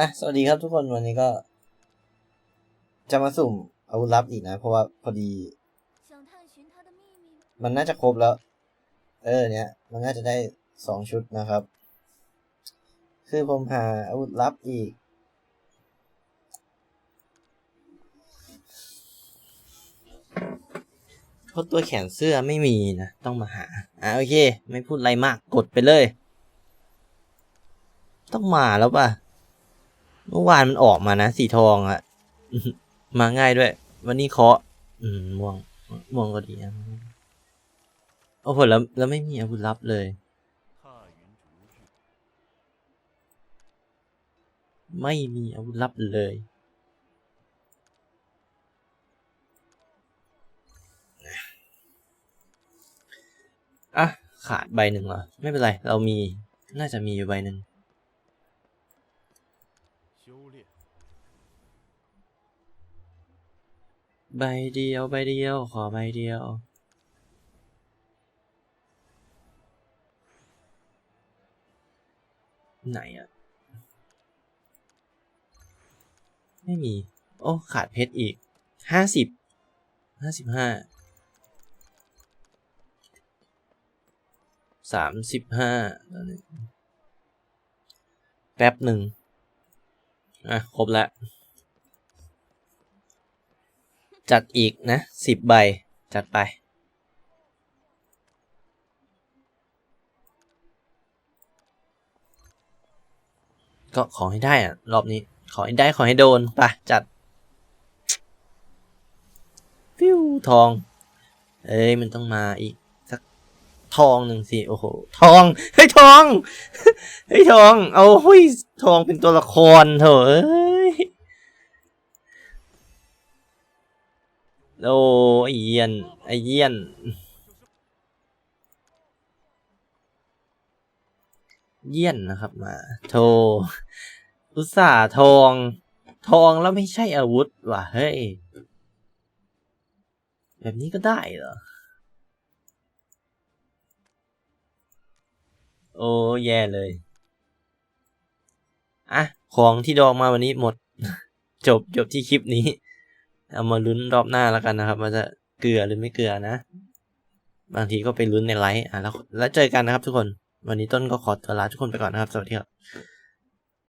่ะ สวัสดีครับทุกคนวันนี้ก็ จะมาสุ่มอาวุธลับอีกนะ เพราะว่าพอดี มันน่าจะครบแล้ว เออ เนี่ย มันน่าจะได้สองชุดนะครับ คือผมหาอาวุธลับอีก เพราะตัวแขนเสื้อไม่มีนะ ต้องมาหา อะโอเค ไม่พูดอะไรมากกดไปเลย ต้องมาแล้วป่ะ เมื่อวานมันออกมานะ สีทองอะมาง่ายด้วย วันนี้เคาะ อืมม่วงม่วงก็ดีนะโอ้โหแล้วแล้วไม่มีอาวุธลับเลย ไม่มีอาวุธลับเลยอะขาดใบหนึ่งเหรอ ไม่เป็นไร เรามี น่าจะมีอยู่ใบหนึ่ง 修炼ใบเดียวใบเดียว ขอใบเดียว ไหนอะไม่มี โอ้ ขาดเพชรอีกห้าสิบห้าสิบห้าสามสิบห้าแป๊บหนึ่ง อะ ครบแล้ว จัดอีกนะสิบใบ จัดไป ก็ขอให้ได้อะรอบนี้ ขอให้ได้ ขอให้โดนไปจัด ฟิวทอง เอ้ย มันต้องมาอีก ทองหนึ่งสิโอ้โห ทอง เฮ้ยทอง เฮ้ยทอง เอาเฮ้ยทองเป็นตัวละครเถอะเอ้ยโอ้ไอเยียนไอเยียนเยี่ยนนะครับมาโทอุตส่าห์ทอง ทองแล้วไม่ใช่อาวุธว่ะเฮ้ย แบบนี้ก็ได้เหรอ โอ้แย่เลย อะ ของที่ดองมาวันนี้หมด จบจบที่คลิปนี้ เอามาลุ้นรอบหน้าแล้วกันนะครับว่าจะเกลือหรือไม่เกลือนะ บางทีก็ไปลุ้นในไลฟ์อะแล้วแล้วเจอกันนะครับทุกคน วันนี้ต้นก็ขอตัวลาทุกคนไปก่อนนะครับ สวัสดีครับ